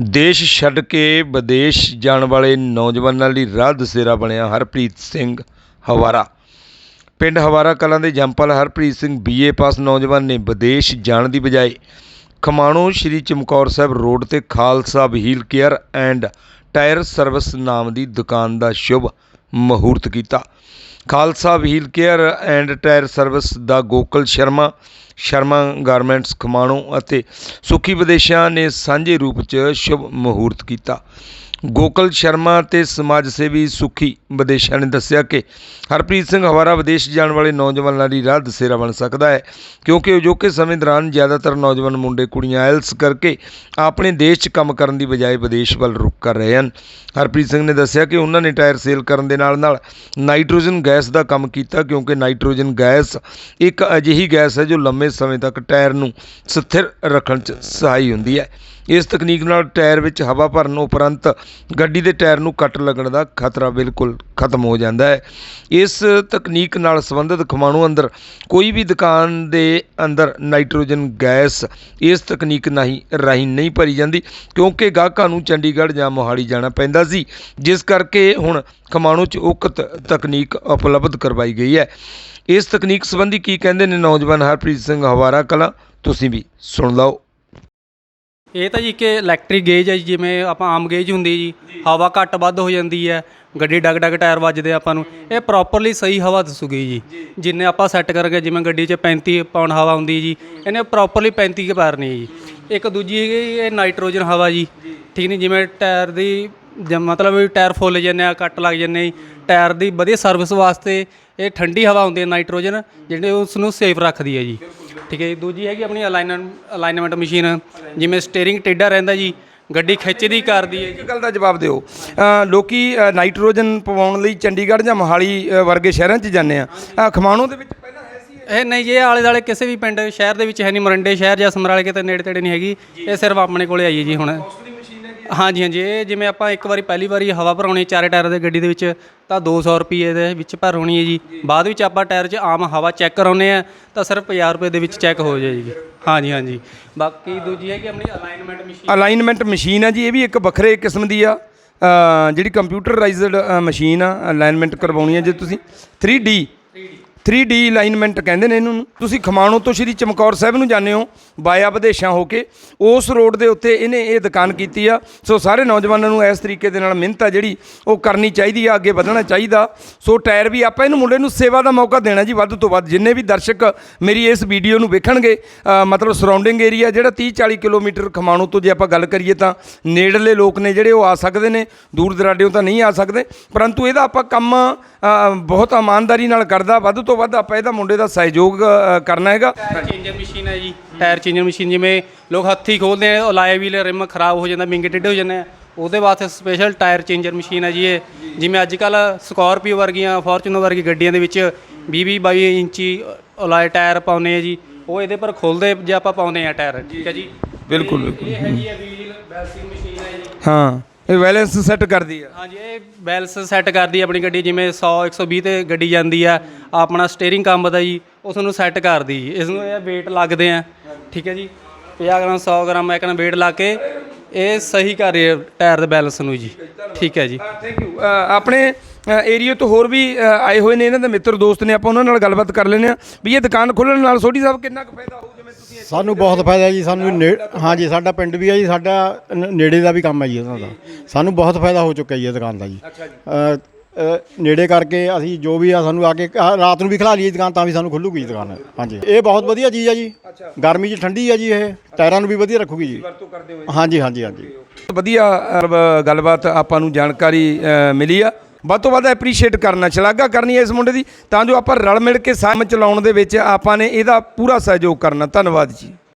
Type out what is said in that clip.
ਦੇਸ਼ ਛੱਡ ਕੇ ਵਿਦੇਸ਼ ਜਾਣ ਵਾਲੇ ਨੌਜਵਾਨਾਂ ਲਈ ਰਾਹ ਦਸੇਰਾ ਬਣਿਆ ਹਰਪ੍ਰੀਤ ਸਿੰਘ ਹਵਾਰਾ। ਪਿੰਡ ਹਵਾਰਾ ਕਲਾਂ ਦੇ ਜੰਪਲ ਹਰਪ੍ਰੀਤ ਸਿੰਘ ਬੀਏ ਪਾਸ ਨੌਜਵਾਨ ਨੇ ਵਿਦੇਸ਼ ਜਾਣ ਦੀ ਬਜਾਏ ਖਮਾਣੋ ਸ਼੍ਰੀ ਚਮਕੌਰ ਸਾਹਿਬ ਰੋਡ ਤੇ Khalsa wheel care and tyre service ਨਾਮ ਦੀ ਦੁਕਾਨ ਦਾ ਸ਼ੁਭ ਮਹੂਰਤ ਕੀਤਾ। Khalsa wheel care and tyre service the Gokal Sharma Sharma garments Khamano ਅਤੇ ਸੁਖੀ ਵਿਦੇਸ਼ਾਂ ਨੇ ਸਾਂਝੇ ਰੂਪ 'ਚ ਸ਼ੁਭ ਮਹੂਰਤ ਕੀਤਾ। ਗੋਕਲ ਸ਼ਰਮਾ ਤੇ ਸਮਾਜ ਸੇਵੀ ਸੁਖੀ ਵਿਦੇਸ਼ਾਂ ਨੇ ਦੱਸਿਆ ਕਿ ਹਰਪ੍ਰੀਤ ਸਿੰਘ ਹਵਾਰਾ ਵਿਦੇਸ਼ ਜਾਣ ਵਾਲੇ ਨੌਜਵਾਨਾਂ ਦੀ ਰਾਹ ਦਸੇਰਾ ਬਣ ਸਕਦਾ ਹੈ, ਕਿਉਂਕਿ ਅਜੋਕੇ ਸਮੇਂ ਦੌਰਾਨ ਜ਼ਿਆਦਾਤਰ ਨੌਜਵਾਨ ਮੁੰਡੇ ਕੁੜੀਆਂ ਐਲਸ ਕਰਕੇ ਆਪਣੇ ਦੇਸ਼ 'ਚ ਕੰਮ ਕਰਨ ਦੀ ਬਜਾਏ ਵਿਦੇਸ਼ ਵੱਲ ਰੁਖ ਕਰ ਰਹੇ ਹਨ। ਹਰਪ੍ਰੀਤ ਸਿੰਘ ਨੇ ਦੱਸਿਆ ਕਿ ਉਹਨਾਂ ਨੇ ਟਾਇਰ ਸੇਲ ਕਰਨ ਦੇ ਨਾਲ ਨਾਲ ਨਾਈਟ੍ਰੋਜਨ ਗੈਸ ਦਾ ਕੰਮ ਕੀਤਾ, ਕਿਉਂਕਿ ਨਾਈਟ੍ਰੋਜਨ ਗੈਸ ਇੱਕ ਅਜਿਹੀ ਗੈਸ ਹੈ ਜੋ ਲੰਮੇ ਸਮੇਂ ਤੱਕ ਟਾਇਰ ਨੂੰ ਸਥਿਰ ਰੱਖਣ 'ਚ ਸਹਾਈ ਹੁੰਦੀ ਹੈ। ਇਸ ਤਕਨੀਕ ਨਾਲ ਟਾਇਰ ਵਿੱਚ ਹਵਾ ਭਰਨ ਉਪਰੰਤ ਗੱਡੀ ਦੇ ਟਾਇਰ ਨੂੰ ਕੱਟ ਲੱਗਣ ਦਾ ਖਤਰਾ ਬਿਲਕੁਲ ਖਤਮ ਹੋ ਜਾਂਦਾ ਹੈ। ਇਸ ਤਕਨੀਕ ਨਾਲ ਸੰਬੰਧਿਤ ਖਮਾਣੂ ਅੰਦਰ ਕੋਈ ਵੀ ਦੁਕਾਨ ਦੇ ਅੰਦਰ ਨਾਈਟ੍ਰੋਜਨ ਗੈਸ ਇਸ ਤਕਨੀਕ ਨਹੀਂ ਰਾਹੀਂ ਨਹੀਂ ਭਰੀ ਜਾਂਦੀ, ਕਿਉਂਕਿ ਗਾਹਕਾਂ ਨੂੰ ਚੰਡੀਗੜ੍ਹ ਜਾਂ ਮੋਹਾਲੀ ਜਾਣਾ ਪੈਂਦਾ ਸੀ, ਜਿਸ ਕਰਕੇ ਹੁਣ ਖਮਾਣੂ 'ਚ ਉਕਤ ਤਕਨੀਕ ਉਪਲਬਧ ਕਰਵਾਈ ਗਈ ਹੈ। ਇਸ ਤਕਨੀਕ ਸੰਬੰਧੀ ਕੀ ਕਹਿੰਦੇ ਨੇ ਨੌਜਵਾਨ ਹਰਪ੍ਰੀਤ ਸਿੰਘ ਹਵਾਰਾ ਕਲਾ? ਤੁਸੀਂ ਵੀ ਸੁਣ ਲਓ। ਇਹ ਤਾਂ ਜੀ ਕਿ ਇਲੈਕਟ੍ਰਿਕ ਗੇਜ ਹੈ ਜੀ, ਜਿਵੇਂ ਆਪਾਂ ਆਮ ਗੇਜ ਹੁੰਦੀ ਜੀ ਹਵਾ ਘੱਟ ਵੱਧ ਹੋ ਜਾਂਦੀ ਹੈ ਗੱਡੀ ਡਗ ਡਗ ਟਾਇਰ ਵੱਜਦੇ ਆ ਆਪਾਂ ਨੂੰ। ਇਹ ਪ੍ਰੋਪਰਲੀ ਸਹੀ ਹਵਾ ਦੱਸੂਗੀ ਜੀ। ਜਿੰਨੇ ਆਪਾਂ ਸੈੱਟ ਕਰਕੇ ਜਿਵੇਂ ਗੱਡੀ 'ਚ 35 ਪਾਉਣ ਹਵਾ ਹੁੰਦੀ ਜੀ ਇਹਨੇ ਪ੍ਰੋਪਰਲੀ 35 ਕੇ ਪੈਰ ਨਹੀਂ ਜੀ। ਇੱਕ ਦੂਜੀ ਹੈਗੀ ਇਹ ਨਾਈਟ੍ਰੋਜਨ ਹਵਾ ਜੀ। ਠੀਕ ਨਹੀਂ ਜਿਵੇਂ ਟਾਇਰ ਦੀ ਜ- ਮਤਲਬ ਵੀ ਟਾਇਰ ਫੁੱਲ ਜਾਂਦੇ ਆ ਕੱਟ ਲੱਗ ਜਾਂਦੇ ਜੀ। ਟਾਇਰ ਦੀ ਵਧੀਆ ਸਰਵਿਸ ਵਾਸਤੇ ਇਹ ਠੰਡੀ ਹਵਾ ਹੁੰਦੀ ਹੈ ਨਾਈਟ੍ਰੋਜਨ ਜਿਹੜੇ ਉਸ ਨੂੰ ਸੇਫ ਰੱਖਦੀ ਹੈ ਜੀ। ਠੀਕ ਹੈ ਜੀ। ਦੂਜੀ ਹੈਗੀ ਆਪਣੀ ਅਲਾਈਨਮੈਂਟ ਅਲਾਈਨਮੈਂਟ ਮਸ਼ੀਨ ਜਿਵੇਂ ਸਟੀਅਰਿੰਗ ਟੇਢਾ ਰਹਿੰਦਾ ਜੀ ਗੱਡੀ ਖਿੱਚਦੀ ਕਰਦੀ ਹੈ ਇੱਕ ਗੱਲ ਦਾ ਜਵਾਬ ਦਿਓ। ਲੋਕੀ ਨਾਈਟ੍ਰੋਜਨ ਪਵਾਉਣ ਲਈ ਚੰਡੀਗੜ੍ਹ ਜਾਂ ਮੋਹਾਲੀ ਵਰਗੇ ਸ਼ਹਿਰਾਂ 'ਚ ਜਾਂਦੇ ਆ। ਖਮਾਣੋ ਦੇ ਵਿੱਚ ਪਹਿਲਾਂ ਹੈ ਸੀ ਇਹ? ਨਹੀਂ ਇਹ ਆਲੇ ਦਾਲੇ ਕਿਸੇ ਵੀ ਪਿੰਡ ਸ਼ਹਿਰ ਦੇ ਵਿੱਚ ਹੈ ਨਹੀਂ ਮਰੰਡੇ ਸ਼ਹਿਰ ਜਾਂ ਸਮਰਾਲੇ ਕਿਤੇ ਨੇੜੇ ਤੇੜੇ ਨਹੀਂ ਹੈਗੀ। ਇਹ ਸਿਰਫ ਆਪਣੇ ਕੋਲੇ ਆਈ ਹੈ ਜੀ ਹੁਣ। ਹਾਂਜੀ ਹਾਂਜੀ ਇਹ ਜਿਵੇਂ ਆਪਾਂ ਇੱਕ ਵਾਰੀ ਪਹਿਲੀ ਵਾਰੀ ਹਵਾ ਭਰਾਉਣੀ ਚਾਰੇ ਟਾਇਰ ਦੇ ਗੱਡੀ ਦੇ ਵਿੱਚ ਤਾਂ 200 ਰੁਪਏ ਦੇ ਵਿੱਚ ਭਰ ਹੋਣੀ ਹੈ ਜੀ। ਬਾਅਦ ਵਿੱਚ ਆਪਾਂ ਟਾਇਰ 'ਚ ਆਮ ਹਵਾ ਚੈੱਕ ਕਰਾਉਨੇ ਆ ਤਾਂ ਸਿਰਫ 50 ਰੁਪਏ ਦੇ ਵਿੱਚ ਚੈੱਕ ਹੋ ਜਾਏਗੀ ਹਾਂਜੀ ਹਾਂਜੀ। ਬਾਕੀ ਦੂਜੀ ਹੈ ਕਿ ਆਪਣੀ ਅਲਾਈਨਮੈਂਟ ਮਸ਼ੀਨ ਅਲਾਈਨਮੈਂਟ ਮਸ਼ੀਨ ਆ ਜੀ ਇਹ ਵੀ ਇੱਕ ਵੱਖਰੇ ਕਿਸਮ ਦੀ ਆ। ਜਿਹੜੀ ਕੰਪਿਊਟਰਾਈਜ਼ਡ ਮਸ਼ੀਨ ਆ ਅਲਾਈਨਮੈਂਟ ਕਰਵਾਉਣੀ ਆ ਜੇ ਤੁਸੀਂ। 3D 3D ਅਲਾਈਨਮੈਂਟ ਕਹਿੰਦੇ ਨੇ ਇਹਨੂੰ। ਤੁਸੀਂ ਖਮਾਣੋ ਤੋਂ ਸ਼੍ਰੀ ਚਮਕੌਰ ਸਾਹਿਬ ਨੂੰ ਜਾਂਦੇ ਹੋ ਬਾਇਆ ਵਿਦੇਸ਼ਾਂ ਹੋ ਕੇ। ਉਸ ਰੋਡ ਦੇ ਉੱਤੇ ਇਹਨੇ ਇਹ ਦੁਕਾਨ ਕੀਤੀ ਆ। ਸੋ ਸਾਰੇ ਨੌਜਵਾਨਾਂ ਨੂੰ ਇਸ ਤਰੀਕੇ ਦੇ ਨਾਲ ਮਿਹਨਤ ਆ ਜਿਹੜੀ, ਉਹ ਕਰਨੀ ਚਾਹੀਦੀ ਆ, ਅੱਗੇ ਵਧਣਾ ਚਾਹੀਦਾ। ਸੋ ਟਾਇਰ ਵੀ ਆਪਾਂ ਇਹਨੂੰ ਮੁੰਡੇ ਨੂੰ ਸੇਵਾ ਦਾ ਮੌਕਾ ਦੇਣਾ ਜੀ, ਵੱਧ ਤੋਂ ਵੱਧ। ਜਿੰਨੇ ਵੀ ਦਰਸ਼ਕ ਮੇਰੀ ਇਸ ਵੀਡੀਓ ਨੂੰ ਵੇਖਣਗੇ ਮਤਲਬ ਸਰਾਊਂਡਿੰਗ ਏਰੀਆ ਜਿਹੜਾ 30 40 ਕਿਲੋਮੀਟਰ ਖਮਾਣੋ ਤੋਂ ਜੇ ਆਪਾਂ ਗੱਲ ਕਰੀਏ ਤਾਂ ਨੇੜਲੇ ਲੋਕ ਨੇ ਜਿਹੜੇ ਉਹ ਆ ਸਕਦੇ ਨੇ। ਦੂਰ ਦਰਾਡਿਓਂ ਤਾਂ ਨਹੀਂ ਆ ਸਕਦੇ। ਪਰੰਤੂ ਇਹਦਾ ਆਪਾਂ ਕੰਮ ਬਹੁਤ ਇਮਾਨਦਾਰੀ ਨਾਲ ਕਰਦਾ, ਵੱਧ ਤੋਂ ਵੱਧ ਆਪਾਂ ਇਹਦਾ ਮੁੰਡੇ ਦਾ ਸਹਿਯੋਗ ਅ, ਕਰਨਾ ਹੈਗਾ। ਟਾਇਰ ਚੇਂਜਰ ਮਸ਼ੀਨ ਹੈ ਜੀ। ਟਾਇਰ ਚੇਂਜਰ ਮਸ਼ੀਨ ਜਿਵੇਂ ਲੋਕ ਹੱਥੀ ਖੋਲਦੇ ਆ ਲਾਏ ਵੀਲ ਰਿਮ ਖਰਾਬ ਹੋ ਜਾਂਦਾ ਮਿੰਗੇ ਟੇਢੇ ਹੋ ਜਾਂਦੇ ਆ। ਉਹਦੇ ਵਾਸਤੇ ਸਪੈਸ਼ਲ ਟਾਇਰ ਚੇਂਜਰ ਮਸ਼ੀਨ ਹੈ ਜੀ ਇਹ। ਜਿਵੇਂ ਅੱਜ ਕੱਲ ਸਕਾਰਪੀਓ ਵਰਗੀਆਂ ਫੋਰਚੂਨਰ ਵਰਗੀ ਗੱਡੀਆਂ ਦੇ ਵਿੱਚ 20 20 22 ਇੰਚੀ ਅਲਾਏ ਟਾਇਰ ਪਾਉਨੇ ਆ ਜੀ। ਉਹ ਇਹਦੇ ਪਰ ਖੋਲਦੇ ਜੇ ਆਪਾਂ ਪਾਉਂਦੇ ਆ ਟਾਇਰ ਠੀਕ ਹੈ ਜੀ? ਬਿਲਕੁਲ, ਇਹ- ਇਹ ਹੈਗੀ ਹੈ ਵੀਲ ਬੈਲਸਿੰਗ ਮਸ਼ੀਨ ਹੈ ਜੀ। ਹਾਂ। ਇਹ ਬੈਲੈਂਸ ਸੈੱਟ ਕਰਦੀ ਆ। ਹਾਂਜੀ ਇਹ ਬੈਲਸ ਸੈੱਟ ਕਰਦੀ ਹੈ ਆਪਣੀ ਗੱਡੀ ਜਿਵੇਂ 100 120 ਤੇ ਗੱਡੀ ਜਾਂਦੀ ਆ ਆਪਣਾ ਸਟੀਅਰਿੰਗ ਕੰਮ ਦਾ ਜੀ ਉਸ ਨੂੰ ਸੈੱਟ ਕਰਦੀ ਇਸ ਨੂੰ ਇਹ weight ਲੱਗਦੇ ਆ। ਠੀਕ ਹੈ ਜੀ? 50 ਗ੍ਰਾਮ 100 ਗ੍ਰਾਮ ਇੱਕ ਨਾਲ weight ਲਾ ਕੇ ਇਹ ਸਹੀ ਕਰ ਰਹੀ ਹੈ ਟਾਇਰ ਦੇ ਬੈਲੈਂਸ ਨੂੰ ਜੀ। ਠੀਕ ਹੈ ਜੀ। ਥੈਂਕ ਯੂ ਆਪਣੇ ਏਰੀਆ ਤੋਂ ਹੋਰ ਵੀ ਅ, ਆਏ ਹੋਏ ਨੇ ਇਹਨਾਂ ਦੇ ਮਿੱਤਰ ਦੋਸਤ ਨੇ ਆਪਾਂ ਉਹਨਾਂ ਨਾਲ ਗੱਲਬਾਤ ਕਰ ਲੈਂਦੇ ਆ ਵੀ ਇਹ ਦੁਕਾਨ ਖੋਲ੍ਹਣ ਨਾਲ ਸੋਢੀ ਸਾਹਿਬ ਕਿੰਨਾ ਕੁ ਫਾਇਦਾ ਹੋਊ ਜਿਵੇਂ ਤੁਸੀਂ ਸਾਨੂੰ ਬਹੁਤ ਫਾਇਦਾ ਜੀ ਸਾਨੂੰ ਨੇ- ਹਾਂਜੀ ਸਾਡਾ ਪਿੰਡ ਵੀ ਹੈ ਜੀ ਸਾਡਾ ਨ- ਨੇੜੇ ਦਾ ਵੀ ਕੰਮ ਹੈ ਜੀ ਉਹਨਾਂ ਦਾ। ਸਾਨੂੰ ਬਹੁਤ ਫਾਇਦਾ ਹੋ ਚੁੱਕਾ ਜੀ ਇਹ ਦੁਕਾਨ ਦਾ ਜੀ। ਅ, ਅ, ਨੇੜੇ ਕਰਕੇ ਅਸੀਂ ਜੋ ਵੀ ਆ ਸਾਨੂੰ ਆ ਕੇ ਰਾਤ ਨੂੰ ਵੀ ਖਲਾ ਲਈਏ ਦੁਕਾਨ ਤਾਂ ਵੀ ਸਾਨੂੰ ਖੁੱਲੂਗੀ ਜੀ ਦੁਕਾਨ। ਹਾਂਜੀ। ਇਹ ਬਹੁਤ ਵਧੀਆ ਚੀਜ਼ ਹੈ ਜੀ। ਗਰਮੀ 'ਚ ਠੰਡੀ ਹੈ ਜੀ ਇਹ। ਟਾਇਰਾਂ ਨੂੰ ਵੀ ਵਧੀਆ ਰੱਖੂਗੀ ਜੀ। ਹਾਂਜੀ ਹਾਂਜੀ ਹਾਂਜੀ। ਵਧੀਆ ਅ, ਗੱਲਬਾਤ ਆਪਾਂ ਨੂੰ ਜਾਣਕਾਰੀ ਅ, ਮਿਲੀ ਆ। ਵੱਧ ਤੋਂ ਵੱਧ ਐਪਰੀਸ਼ੀਏਟ ਕਰਨਾ, ਸ਼ਲਾਘਾ ਕਰਨੀ ਹੈ ਇਸ ਮੁੰਡੇ ਦੀ। ਤਾਂ ਜੋ ਆਪਾਂ ਰਲ ਮਿਲ ਕੇ ਸਾਮ ਚਲਾਉਣ ਦੇ ਵਿੱਚ ਆਪਾਂ ਨੇ ਇਹਦਾ ਪੂਰਾ ਸਹਿਯੋਗ ਕਰਨਾ। ਧੰਨਵਾਦ ਜੀ।